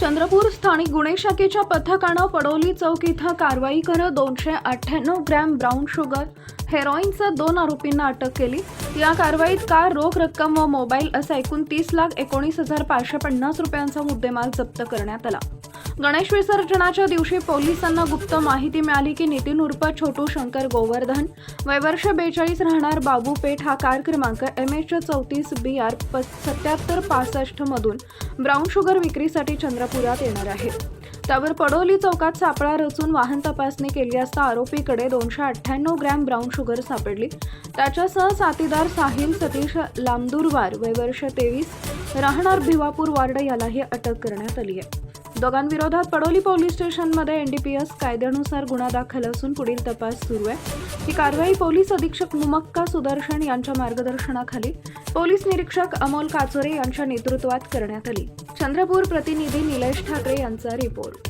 चंद्रपूर स्थानिक गुन्हे शाखेच्या पथकानं पडोली चौक इथं कारवाई करत दोनशे अठ्ठ्याण्णव ग्रॅम ब्राऊन शुगर हेरोईनसह दोन आरोपींना अटक केली. या कारवाईत कार रोख रक्कम व मोबाईल असा एकूण तीस लाख एकोणीस हजार पाचशे पन्नास रुपयांचा मुद्देमाल जप्त करण्यात आला. गणेश विसर्जनाच्या दिवशी पोलिसांना गुप्त माहिती मिळाली की नितीन उर्फ छोटू शंकर गोवर्धन वयवर्ष बेचाळीस राहणार बाबू पेठ हा कार क्रमांक एम एच चौतीस बी आर सत्याहत्तर पासष्ट मधून ब्राऊन शुगर विक्रीसाठी चंद्रपुरात येणार आहे. त्यावर पडोली चौकात सापळा रचून वाहन तपासणी केली असता आरोपीकडे दोनशे अठ्ठ्याण्णव ग्रॅम ब्राऊन शुगर सापडली. त्याच्यासह साथीदार साहिल सतीश लांबदुरवार वयवर्ष तेवीस राहणार भिवापूर वार्ड यालाही अटक करण्यात आली आहे. दोघांविरोधात पडोली पोलीस स्टेशनमध्ये एनडीपीएस कायद्यानुसार गुन्हा दाखल असून पुढील तपास सुरू आहे. ही कारवाई पोलीस अधीक्षक मुमक्का सुदर्शन यांच्या मार्गदर्शनाखाली पोलीस निरीक्षक अमोल काचोरे यांच्या नेतृत्वात करण्यात आली. चंद्रपूर प्रतिनिधी निलेश ठाकरे यांचा रिपोर्ट.